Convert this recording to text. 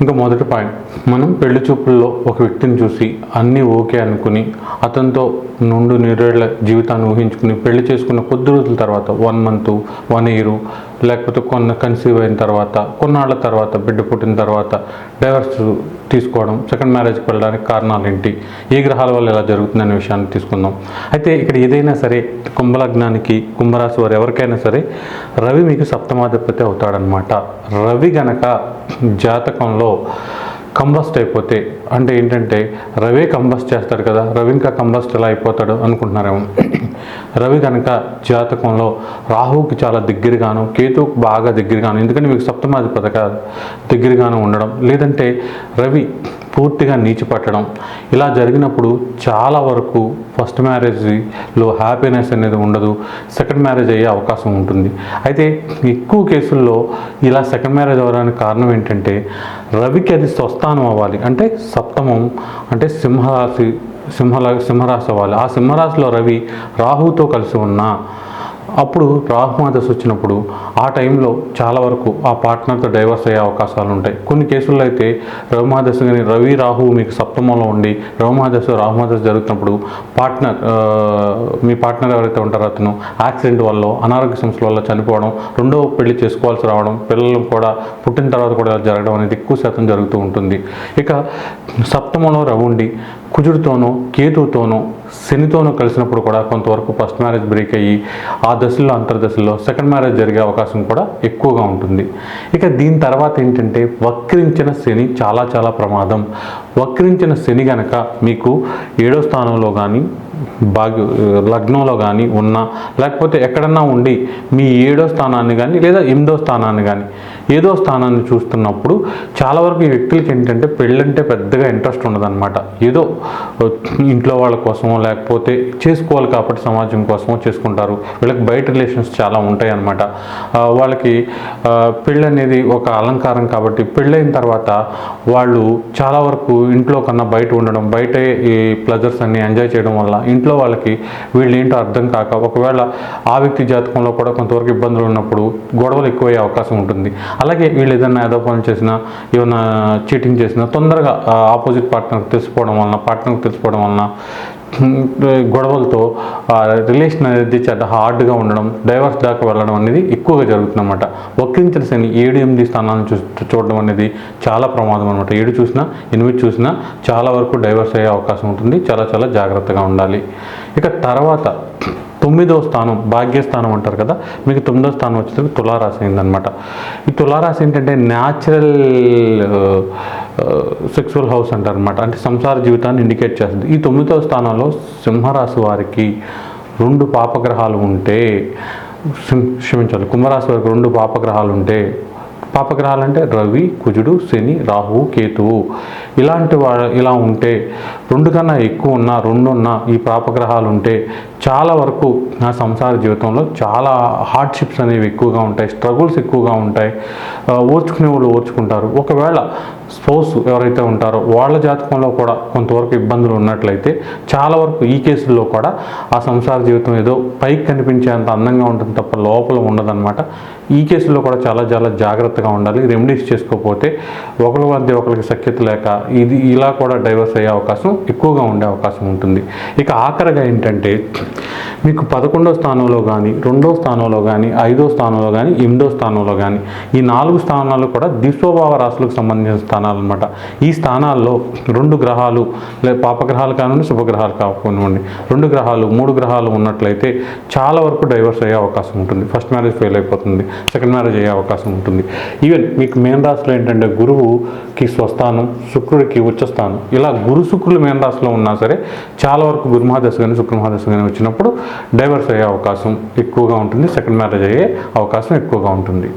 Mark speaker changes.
Speaker 1: ఇంకా మొదటి పాయింట్. మనం పెళ్ళి చూపుల్లో ఒక వ్యక్తిని చూసి అన్నీ ఓకే అనుకుని అతనితో నుండు నిరేళ్ళ జీవితాన్ని ఊహించుకుని పెళ్ళి చేసుకున్న కొద్ది రోజుల తర్వాత వన్ మంత్ వన్ ఇయర్ లేకపోతే కొన్న కన్సీవ్ అయిన తర్వాత కొన్నాళ్ళ తర్వాత బిడ్డ పుట్టిన తర్వాత డైవర్స్ తీసుకోవడం సెకండ్ మ్యారేజ్కి వెళ్ళడానికి కారణాలు ఏంటి? ఏ గ్రహాల వల్ల ఇలా జరుగుతుందనే విషయాన్ని తీసుకుందాం. అయితే ఇక్కడ ఏదైనా సరే కుంభలగ్నానికి కుంభరాశి వారు ఎవరికైనా సరే రవి మీకు సప్తమాధిపతి అవుతాడనమాట రవి గనక జాతకంలో కంబస్ట్ అయిపోతే అంటే ఏంటంటే రవే కంబస్ట్ చేస్తాడు కదా రవి ఇంకా కంబస్ట్ ఎలా అయిపోతాడు అనుకుంటున్నారేమో. రవి కనుక జాతకంలో రాహువుకి చాలా దగ్గరగాను కేతువుకు బాగా దగ్గరగాను ఎందుకంటే మీకు సప్తమాధిపత కాదు దగ్గరగాను ఉండడం. లేదంటే రవి పూర్తిగా నీచిపట్టడం. ఇలా జరిగినప్పుడు చాలా వరకు ఫస్ట్ మ్యారేజ్లో హ్యాపీనెస్ అనేది ఉండదు. సెకండ్ మ్యారేజ్ అయ్యే అవకాశం ఉంటుంది. అయితే ఎక్కువ కేసుల్లో ఇలా సెకండ్ మ్యారేజ్ అవ్వడానికి కారణం ఏంటంటే రవికి అది స్వస్థానం అవ్వాలి. అంటే సప్తమం అంటే సింహరాశి సింహ సింహరాశి అవ్వాలి. ఆ సింహరాశిలో రవి రాహుతో కలిసి ఉన్న అప్పుడు రాహుమాదశ వచ్చినప్పుడు ఆ టైంలో చాలా వరకు ఆ పార్ట్నర్తో డైవర్స్ అయ్యే అవకాశాలు ఉంటాయి. కొన్ని కేసుల్లో అయితే రవిమాదశ కానీ రవి రాహు మీకు సప్తమంలో ఉండి రవిమాదశ రాహుమాదశ జరుగుతున్నప్పుడు పార్ట్నర్ మీ పార్ట్నర్ ఎవరైతే ఉంటారో అతను యాక్సిడెంట్ వల్ల అనారోగ్య సమస్యల వల్ల చనిపోవడం రెండో పెళ్ళి చేసుకోవాల్సి రావడం పిల్లలు కూడా పుట్టిన తర్వాత కూడా ఇలా జరగడం అనేది ఎక్కువ శాతం జరుగుతూ ఉంటుంది. ఇక సప్తమంలో రవి ఉండి కుజుడితోనూ కేతువుతోనూ శనితోనూ కలిసినప్పుడు కూడా కొంతవరకు ఫస్ట్ మ్యారేజ్ బ్రేక్ అయ్యి ఆ దశల్లో అంతర్దశల్లో సెకండ్ మ్యారేజ్ జరిగే అవకాశం కూడా ఎక్కువగా ఉంటుంది. ఇక దీని తర్వాత ఏంటంటే వక్రించిన శని చాలా చాలా ప్రమాదం. వక్రించిన శని గనక మీకు ఏడో స్థానంలో కానీ భాగ్య లగ్నంలో కానీ ఉన్నా లేకపోతే ఎక్కడన్నా ఉండి మీ ఏడో స్థానాన్ని కానీ లేదా ఎనిమిదో స్థానాన్ని కానీ ఏదో స్థానాన్ని చూస్తున్నప్పుడు చాలా వరకు ఈ వ్యక్తులకి ఏంటంటే పెళ్ళంటే పెద్దగా ఇంట్రెస్ట్ ఉండదన్నమాట. ఏదో ఇంట్లో వాళ్ళ కోసమో లేకపోతే చేసుకోవాలి కాబట్టి సమాజం కోసమో చేసుకుంటారు. వీళ్ళకి బయట రిలేషన్స్ చాలా ఉంటాయి అన్నమాట వాళ్ళకి పెళ్ళి అనేది ఒక అలంకారం కాబట్టి పెళ్ళైన తర్వాత వాళ్ళు చాలా వరకు ఇంట్లో కన్నా బయట ఉండడం బయట ఈ ప్లజర్స్ అన్ని ఎంజాయ్ చేయడం వల్ల ఇంట్లో వాళ్ళకి వీళ్ళు ఏంటో అర్థం కాక ఒకవేళ ఆ వ్యక్తి జాతకంలో కూడా కొంతవరకు ఇబ్బందులు ఉన్నప్పుడు గొడవలు ఎక్కువయ్యే అవకాశం ఉంటుంది. అలాగే వీళ్ళు ఏదైనా ఏదో పనులు చేసినా ఏమైనా చీటింగ్ చేసినా తొందరగా ఆపోజిట్ పార్ట్నర్కి తెలిసిపోవడం వలన పార్ట్నర్కి తెలిసిపోవడం వలన గొడవలతో రిలేషన్ అనేది చాలా హార్డ్గా ఉండడం డైవర్స్ దాకా వెళ్ళడం అనేది ఎక్కువగా జరుగుతుందన్నమాట. వక్రించిన శని ఏడు ఎనిమిది స్థానాలను చూ చూడడం అనేది చాలా ప్రమాదం అనమాట ఏడు చూసినా ఎనిమిది చూసినా చాలా వరకు డైవర్స్ అయ్యే అవకాశం ఉంటుంది. చాలా చాలా జాగ్రత్తగా ఉండాలి. ఇక తర్వాత తొమ్మిదో స్థానం భాగ్యస్థానం అంటారు కదా మీకు తొమ్మిదో స్థానం వచ్చేసరికి తులారాశి అయిందనమాట ఈ తులారాశి ఏంటంటే న్యాచురల్ సెక్సువల్ హౌస్ అంటారనమాట అంటే సంసార జీవితాన్ని ఇండికేట్ చేస్తుంది. ఈ తొమ్మిదో స్థానంలో సింహరాశి వారికి రెండు పాపగ్రహాలు ఉంటే క్షమించాలి కుంభరాశి వారికి రెండు పాపగ్రహాలు ఉంటే పాపగ్రహాలు అంటే రవి కుజుడు శని రాహువు కేతువు. ఇలాంటి వా ఇలా ఉంటే రెండు కన్నా ఎక్కువ ఉన్న రెండు ఉన్న ఈ పాపగ్రహాలు ఉంటే చాలా వరకు నా సంసార జీవితంలో చాలా హార్డ్షిప్స్ అనేవి ఎక్కువగా ఉంటాయి స్ట్రగుల్స్ ఎక్కువగా ఉంటాయి. ఓర్చుకునే వాళ్ళు ఓర్చుకుంటారు. ఒకవేళ స్పోర్ట్స్ ఎవరైతే ఉంటారో వాళ్ళ జాతకంలో కూడా కొంతవరకు ఇబ్బందులు ఉన్నట్లయితే చాలా వరకు ఈ కేసుల్లో కూడా ఆ సంసార జీవితం ఏదో పైకి కనిపించేంత అందంగా ఉంటుంది తప్ప లోపల ఉండదన్నమాట. ఈ కేసులో కూడా చాలా చాలా జాగ్రత్తగా ఉండాలి రెమెడీస్ చేసుకోకపోతే ఒకరి మధ్య ఒకరికి సఖ్యత లేక ఇది ఇలా కూడా డైవర్స్ అయ్యే అవకాశం ఎక్కువగా ఉండే అవకాశం ఉంటుంది. ఇక ఆఖరిగా ఏంటంటే మీకు పదకొండో స్థానంలో కానీ రెండో స్థానంలో కానీ ఐదో స్థానంలో కానీ ఎనిమిదో స్థానంలో కానీ ఈ నాలుగు స్థానాలు కూడా దిశోభావ రాశులకు సంబంధించిన స్థానాలు అనమాట ఈ స్థానాల్లో రెండు గ్రహాలు లేదా పాపగ్రహాలు కానివ్వండి శుభగ్రహాలు కానివ్వండి రెండు గ్రహాలు మూడు గ్రహాలు ఉన్నట్లయితే చాలా వరకు డైవర్స్ అయ్యే అవకాశం ఉంటుంది. ఫస్ట్ మ్యారేజ్ ఫెయిల్ అయిపోతుంది సెకండ్ మ్యారేజ్ అయ్యే అవకాశం ఉంటుంది. ఈవెన్ మీకు మేన్ రాశిలో ఏంటంటే గురువుకి స్వస్థానం శుక్రుడికి ఉచ్చస్థానం ఇలా గురు శుక్రులు మేన్ రాశిలో ఉన్నా సరే చాలా వరకు గురుమహాదశ కానీ శుక్రమహాదశ కానీ వచ్చినప్పుడు డైవర్స్ అయ్యే అవకాశం ఎక్కువగా ఉంటుంది. సెకండ్ మ్యారేజ్ అయ్యే అవకాశం ఎక్కువగా ఉంటుంది.